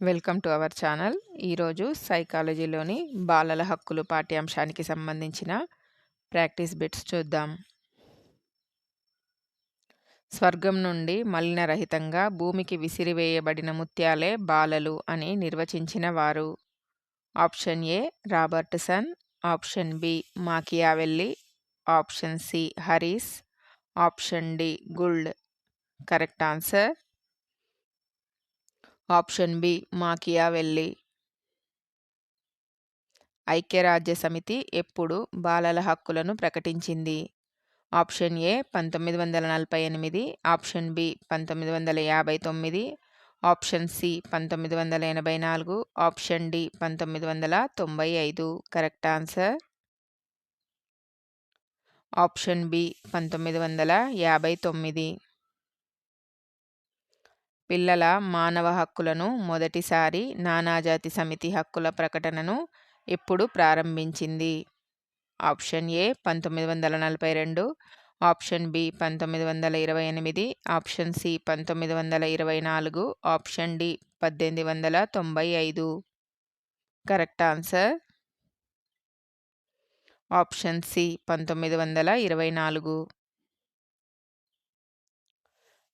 Welcome to our channel. ఈరోజు సైకాలజీలోని బాలల హక్కులు పాఠ్యాంశానికి సంబంధించిన ప్రాక్టీస్ బిట్స్ చూద్దాం. స్వర్గం నుండి మలినరహితంగా భూమికి విసిరివేయబడిన ముత్యాలే బాలలు అని నిర్వచించిన వారు. Option A Robertson option B Machiavelli option C Harris option D Gould. Correct answer option B Machiavelli ఐక్యరాజ్య సమితి ఎప్పుడు బాలల హక్కులను ప్రకటించింది? ఆప్షన్ ఏ పంతొమ్మిది వందల నలభై ఎనిమిది ఆప్షన్ బి పంతొమ్మిది వందల యాభై తొమ్మిది ఆప్షన్ సి పంతొమ్మిది వందల ఎనభై నాలుగు ఆప్షన్ డి పంతొమ్మిది వందల తొంభై ఐదు. Correct answer? ఆప్షన్ బి పంతొమ్మిది వందల యాభై తొమ్మిది. పిల్లల మానవ హక్కులను మొదటిసారి నానాజాతి సమితి హక్కుల ప్రకటనను ఎప్పుడు ప్రారంభించింది. ఆప్షన్ ఏ పంతొమ్మిది వందల నలభై రెండు ఆప్షన్ బి పంతొమ్మిది వందల ఇరవై ఎనిమిది ఆప్షన్ సి పంతొమ్మిది వందల ఇరవై నాలుగు ఆప్షన్ డి పద్దెనిమిది వందల తొంభై ఐదు. Correct answer? ఆప్షన్ సి పంతొమ్మిది వందల ఇరవై నాలుగు.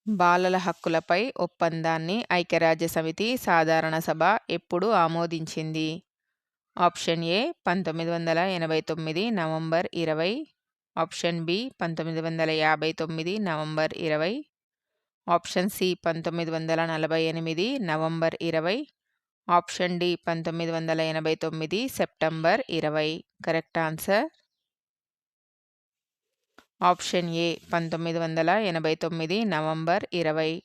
బాలల హక్కులపై ఒప్పందాన్ని ఐక్యరాజ్య సమితి సాధారణ సభ ఎప్పుడు ఆమోదించింది. ఆప్షన్ ఏ పంతొమ్మిది వందల ఎనభై తొమ్మిది నవంబర్ ఇరవై. ఆప్షన్ బి పంతొమ్మిది వందల యాభై తొమ్మిది నవంబర్ ఇరవై. ఆప్షన్ సి పంతొమ్మిది వందల నలభై ఎనిమిది నవంబర్ ఇరవై. ఆప్షన్ డి పంతొమ్మిది వందల ఎనభై తొమ్మిది సెప్టెంబర్ ఇరవై. కరెక్ట్ ఆన్సర్ ఆప్షన్ ఏ పంతొమ్మిది వందల ఎనభై తొమ్మిది నవంబర్ ఇరవై.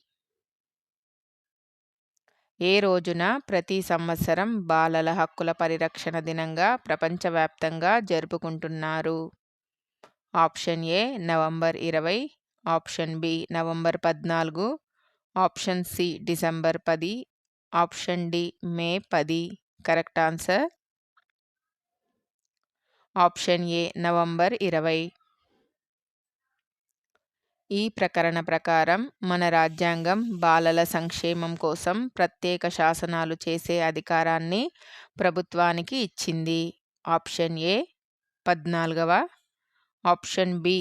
ఏ రోజున ప్రతి సంవత్సరం బాలల హక్కుల పరిరక్షణ దినంగా ప్రపంచవ్యాప్తంగా జరుపుకుంటున్నారు? ఆప్షన్ ఏ నవంబర్ ఇరవై ఆప్షన్ బి నవంబర్ పద్నాలుగు ఆప్షన్ సి డిసెంబర్ పది ఆప్షన్ డి మే పది. Correct answer? Option A November ఇరవై. ఈ ప్రకరణ ప్రకారం మన రాజ్యాంగం బాలల సంక్షేమం కోసం ప్రత్యేక శాసనాలు చేసే అధికారాన్ని ప్రభుత్వానికి ఇచ్చింది. ఆప్షన్ ఏ పద్నాలుగవ ఆప్షన్ బి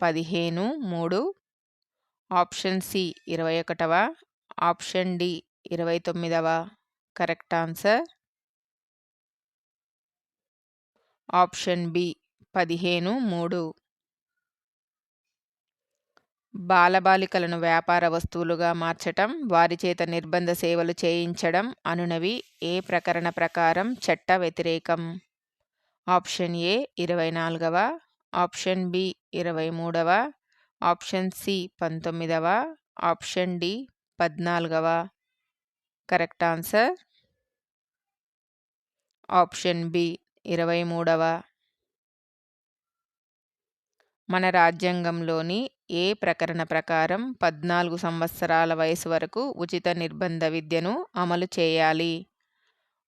పదిహేను మూడు ఆప్షన్ సి ఇరవై ఒకటవ ఆప్షన్ డి ఇరవై తొమ్మిదవ కరెక్ట్ ఆన్సర్? ఆప్షన్ బి పదిహేను మూడు. బాలబాలికలను వ్యాపార వస్తువులుగా మార్చటం వారి చేత నిర్బంధ సేవలు చేయించడం అనునవి ఏ ప్రకరణ ప్రకారం చట్ట వ్యతిరేకం? ఆప్షన్ ఏ ఇరవై నాలుగవ ఆప్షన్ బి ఇరవై మూడవ ఆప్షన్ సి పంతొమ్మిదవ ఆప్షన్ డి పద్నాలుగవ. Correct answer? ఆప్షన్ బి ఇరవై మూడవ. మన రాజ్యాంగంలోని ఏ ప్రకరణ ప్రకారం పద్నాలుగు సంవత్సరాల వయసు వరకు ఉచిత నిర్బంధ విద్యను అమలు చేయాలి?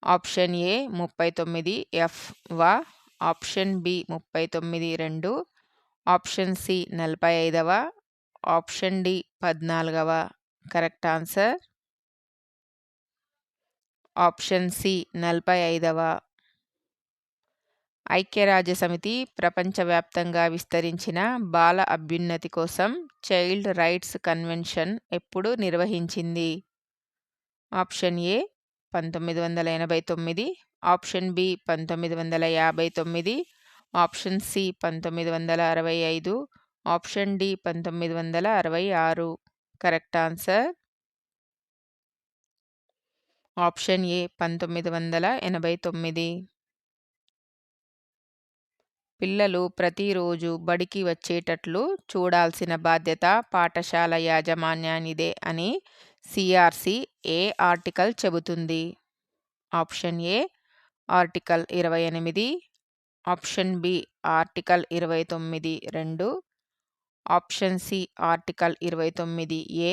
ఆప్షన్ ఏ ముప్పై తొమ్మిది ఎఫ్ వా? ఆప్షన్ బి ముప్పై తొమ్మిది రెండు. ఆప్షన్ సి నలభై ఐదవ. ఆప్షన్ డి పద్నాలుగవ. Correct answer? ఆప్షన్ సి నలభై ఐదవ. ఐక్యరాజ్య సమితి ప్రపంచవ్యాప్తంగా విస్తరించిన బాల అభ్యున్నతి కోసం చైల్డ్ రైట్స్ కన్వెన్షన్ ఎప్పుడు నిర్వహించింది? ఆప్షన్ ఏ పంతొమ్మిది వందల ఎనభై తొమ్మిది ఆప్షన్ బి పంతొమ్మిది వందల యాభై తొమ్మిది ఆప్షన్ సి పంతొమ్మిది వందల అరవై ఐదు ఆప్షన్ డి పంతొమ్మిది వందల అరవై ఆరు. Correct answer? ఆప్షన్ ఏ పంతొమ్మిది వందల ఎనభై తొమ్మిది. పిల్లలు ప్రతిరోజు బడికి వచ్చేటట్లు చూడాల్సిన బాధ్యత పాఠశాల యాజమాన్యానిదే అని సిఆర్సి ఏ ఆర్టికల్ చెబుతుంది? ఆప్షన్ ఏ ఆర్టికల్ ఇరవై ఎనిమిది ఆప్షన్ బి ఆర్టికల్ ఇరవై తొమ్మిది రెండు ఆప్షన్ సి ఆర్టికల్ ఇరవై తొమ్మిది ఏ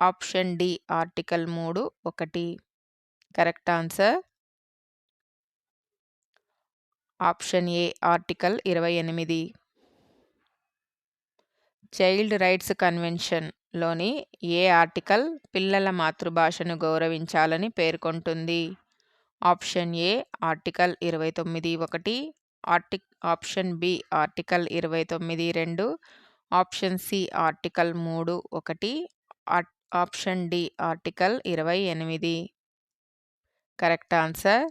ఆప్షన్ డి ఆర్టికల్ మూడు ఒకటి. Correct answer option A article ఇరవై ఎనిమిది. చైల్డ్ రైట్స్ కన్వెన్షన్లోని ఏ ఆర్టికల్ పిల్లల మాతృభాషను గౌరవించాలని పేర్కొంటుంది? ఆప్షన్ ఏ ఆర్టికల్ ఇరవై తొమ్మిది ఒకటి ఆర్టి ఆప్షన్ బి ఆర్టికల్ ఇరవై తొమ్మిది రెండు ఆప్షన్ సి ఆర్టికల్ మూడు ఒకటి ఆప్షన్ డి ఆర్టికల్ ఇరవై ఎనిమిది. Correct answer?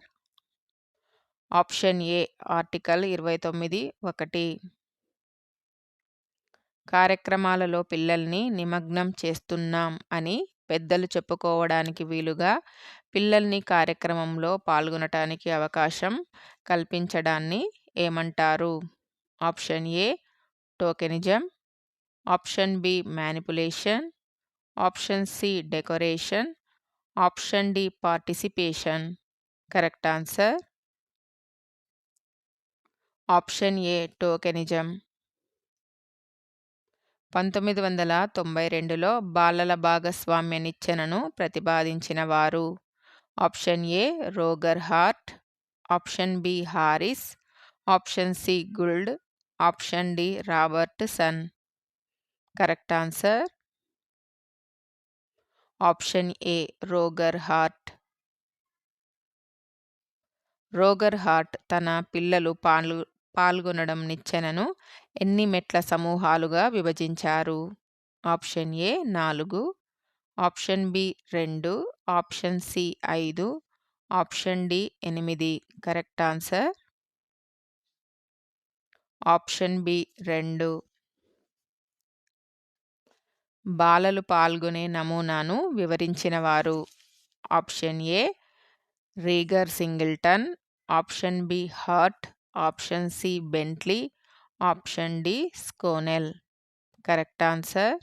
Option A article ఇరవై తొమ్మిది ఒకటి. కార్యక్రమాలలో పిల్లల్ని నిమగ్నం చేస్తున్నాం అని పెద్దలు చెప్పుకోవడానికి వీలుగా పిల్లల్ని కార్యక్రమంలో పాల్గొనటానికి అవకాశం కల్పించడాన్ని ఏమంటారు? Option A tokenism option B manipulation option C decoration option D participation. Correct answer option A tokenism పంతొమ్మిది వందల తొంభై రెండులో బాలల భాగస్వామ్య నిచ్చెనను ప్రతిపాదించిన వారు. Option A Roger Hart option B Harris option C Gould option D Robertson. Correct answer? Option A Roger Hart. Roger Hart తన పిల్లలు పాలు పాల్గొనడం నిచ్చెనను ఎన్ని మెట్ల సమూహాలుగా విభజించారు? ఆప్షన్ ఏ నాలుగు ఆప్షన్ బి రెండు ఆప్షన్ సి ఐదు ఆప్షన్ డి ఎనిమిది. Correct answer? ఆప్షన్ బి రెండు. బాలలు పాల్గొనే నమూనాను వివరించిన వారు option A Roger Singleton option B Hart Option C. Bentley. Option D. Sconel. Correct answer.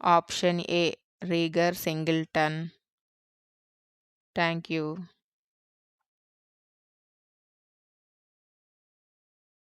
Option A. Rieger Singleton. Thank you.